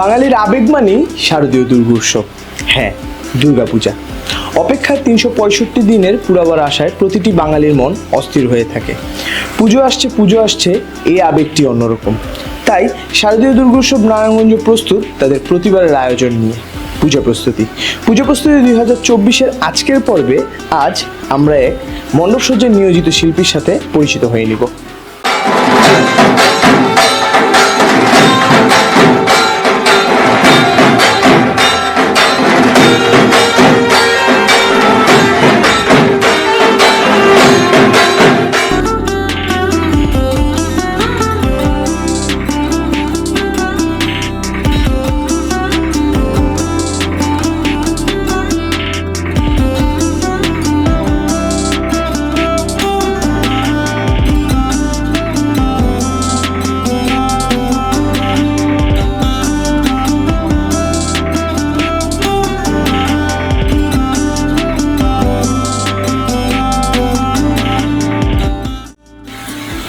বাঙালির আবেগ মানেই শারদীয় দুর্গোৎসব হ্যাঁ দুর্গাপূজা অপেক্ষার তিনশো পঁয়ষট্টি দিনের পুরাবার আশায় প্রতিটি বাঙালির মন অস্থির হয়ে থাকে। পুজো আসছে পুজো আসছে, এই আবেগটি অন্যরকম। তাই শারদীয় দুর্গোৎসব নারায়ণগঞ্জ প্রস্তুত তাদের প্রতিবারের আয়োজন নিয়ে। পূজা প্রস্তুতি। পুজো প্রস্তুতি দুই হাজার চব্বিশের আজকের পর্বে আজ আমরা এক মণ্ডপসজ্জায় নিয়োজিত শিল্পীর সাথে পরিচিত হয়ে নিব।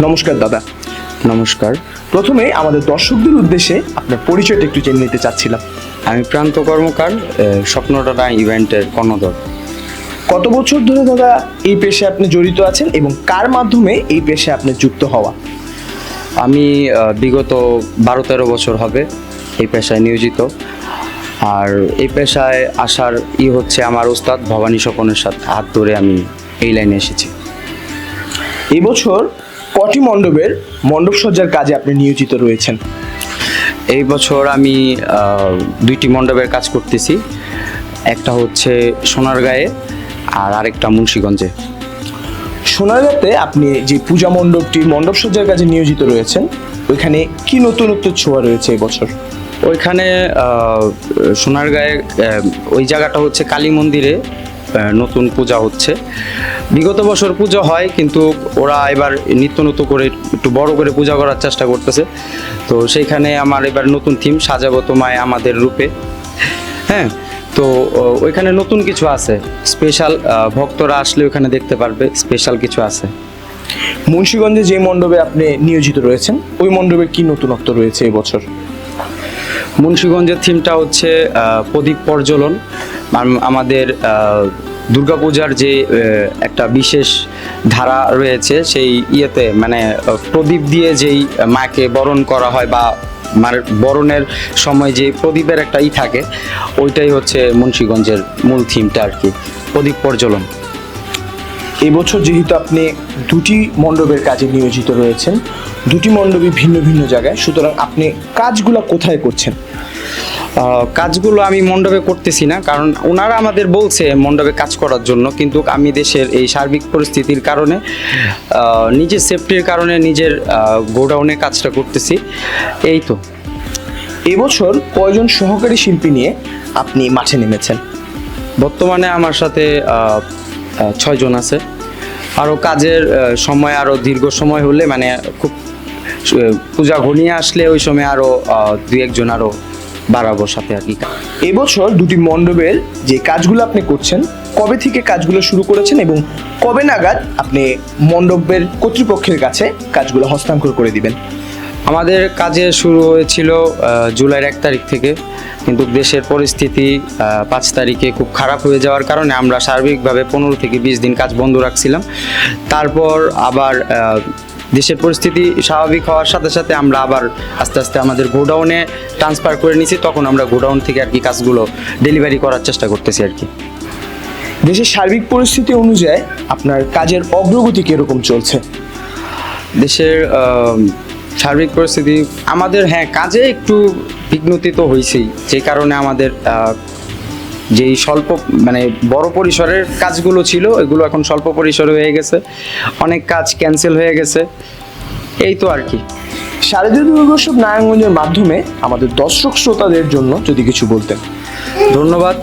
নমস্কার দাদা। নমস্কার। প্রথমে আমাদের দর্শকদের উদ্দেশ্যে আপনার পরিচয়টা একটু জেনে নিতে চাচ্ছিলাম। আমি প্রান্ত কর্মকার এ, স্বপ্নটানা ইভেন্টের কর্ণধর। কত বছর ধরে দাদা এই পেশায় আপনি জড়িত আছেন এবং কার মাধ্যমে এই পেশায় আপনি যুক্ত হওয়া? আমি বিগত বারো তেরো বছর হবে এই পেশায় নিয়োজিত। আর এই পেশায় আসার ই হচ্ছে আমার ওস্তাদ ভবানী স্বপনের সাথে হাত ধরে আমি এই লাইনে এসেছি। এই বছর কটি মণ্ডপের মণ্ডপ সজ্জার কাজে আপনি নিয়োজিত রয়েছেন। এই বছর আমি দুইটি মণ্ডপের কাজ করতেছি। একটা হচ্ছে সোনারগাঁয়ে আর আরেকটা মুন্সীগঞ্জে। সোনারগাঁতে আপনি যে পূজা মণ্ডপটি মণ্ডপ সজ্জার কাজে নিয়োজিত রয়েছেন ওইখানে কি নতুনত্ব ছোঁয়া রয়েছে এই বছর? ওইখানে সোনারগাঁয়ে ওই জায়গাটা হচ্ছে কালী মন্দিরে নতুন পূজা হচ্ছে। বিগত বছর পুজো হয় কিন্তু ওরা এবার নিত্য নতুন করে একটু বড় করে পূজা করার চেষ্টা করতেছে। তো সেইখানে আমার এবার নতুন থিম সাজাবো তোমায় আমাদের রূপে। হ্যাঁ তো ওইখানে নতুন কিছু আছে। স্পেশাল ভক্তরা আসলে ওখানে দেখতে পারবে স্পেশাল কিছু আছে। মুন্সীগঞ্জে যে মণ্ডপে আপনি নিয়োজিত রয়েছেন ওই মণ্ডপের কি নতুনত্ব রয়েছে এই বছর মুন্সীগঞ্জের থিমটা হচ্ছে প্রদীপ পর্যলন আমাদের দুর্গাপূজার যে একটা বিশেষ ধারা রয়েছে, সেই ইয়েতে মানে প্রদীপ দিয়ে যেই মাকে বরণ করা হয় বা মার, বরণের সময় যে প্রদীপের একটা ই থাকে, ওইটাই হচ্ছে মুন্সীগঞ্জের মূল থিমটা আর কি, প্রদীপ পর্যলন এই বছর যেহেতু আপনি দুটি মণ্ডপের কাজে নিয়োজিত রয়েছেন, দুটি মণ্ডপই ভিন্ন ভিন্ন জায়গায়, সুতরাং আপনি কাজগুলো কোথায় করছেন? কাজগুলো আমি মণ্ডপে করতেছি না, কারণ ওনারা আমাদের বলছে মণ্ডপে কাজ করার জন্য, কিন্তু আমি দেশের এই সার্বিক পরিস্থিতির কারণে নিজের সেফটির কারণে নিজের গোডাউনে কাজটা করতেছি। এই তো। এবছর কয়জন সহকারী শিল্পী নিয়ে আপনি মাঠে নেমেছেন? বর্তমানে আমার সাথে ছয়জন আছে। আরও কাজের সময় আরও দীর্ঘ সময় হলে মানে খুব পূজা ঘনিয়ে আসলে ওই সময় আরও দুই একজন আরও বাড়াবো সাথে আর কি। এবছর দুটি মণ্ডপের যে কাজগুলো আপনি করছেন, কবে থেকে কাজগুলো শুরু করেছেন এবং কবে নাগাদ আপনি মণ্ডপের কর্তৃপক্ষের কাছে কাজগুলো হস্তান্তর করে দিবেন? আমাদের কাজে শুরু হয়েছিল জুলাইয়ের এক তারিখ থেকে। কিন্তু দেশের পরিস্থিতি পাঁচ তারিখে খুব খারাপ হয়ে যাওয়ার কারণে আমরা সার্বিকভাবে পনেরো থেকে বিশ দিন কাজ বন্ধ রাখছিলাম। তারপর আবার দেশের পরিস্থিতি স্বাভাবিক হওয়ার সাথে সাথে আমরা আবার আস্তে আস্তে আমাদের গোডাউনে ট্রান্সফার করে নিছি তখন আমরা গোডাউন থেকে আর কি কাজগুলো ডেলিভারি করার চেষ্টা করতেছি আর কি। দেশের সার্বিক পরিস্থিতি অনুযায়ী আপনার কাজের অগ্রগতি কীরকম চলছে? দেশের সার্বিক পরিস্থিতি আমাদের হ্যাঁ কাজে একটু বিঘ্নতি তো হয়েছেই যে কারণে আমাদের যেই স্বল্প মানে বড় পরিসরের কাজগুলো ছিল এগুলো এখন স্বল্প পরিসরে হয়ে গেছে। অনেক কাজ ক্যান্সেল হয়ে গেছে। এই তো আর কি। শারদীয় দুর্গোৎসব নারায়ণগঞ্জের মাধ্যমে আমাদের দর্শক শ্রোতাদের জন্য যদি কিছু বলতেন। ধন্যবাদ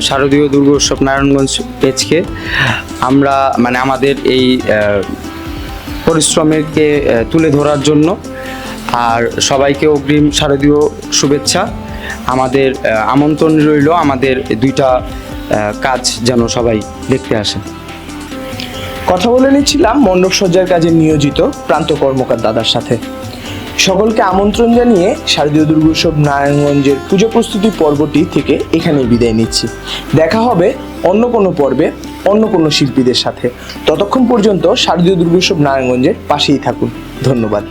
শারদীয় দুর্গোৎসব নারায়ণগঞ্জ পেজকে আমরা মানে আমাদের এই আহ, পরিশ্রমকে তুলে ধরার জন্য আর সবাইকে অগ্রিম শারদীয় শুভেচ্ছা। আমাদের আমন্ত্রণ রইল আমাদের দুইটা কাজ যেন সবাই দেখতে আসে। কথা বলে নিচ্ছিলাম মণ্ডপ সজ্জার কাজে নিয়োজিত প্রান্ত কর্মকার দাদার সাথে। সকলকে আমন্ত্রণ জানিয়ে শারদীয় দুর্গোৎসব নারায়ণগঞ্জের পুজো প্রস্তুতি পর্বটি থেকে এখানেই বিদায় নিচ্ছি। দেখা হবে অন্য কোনো পর্বে, অন্য কোনো শিল্পীদের সাথে। ততক্ষণ পর্যন্ত শারদীয় দুর্গোৎসব নারায়ণগঞ্জের পাশেই থাকুন। ধন্যবাদ।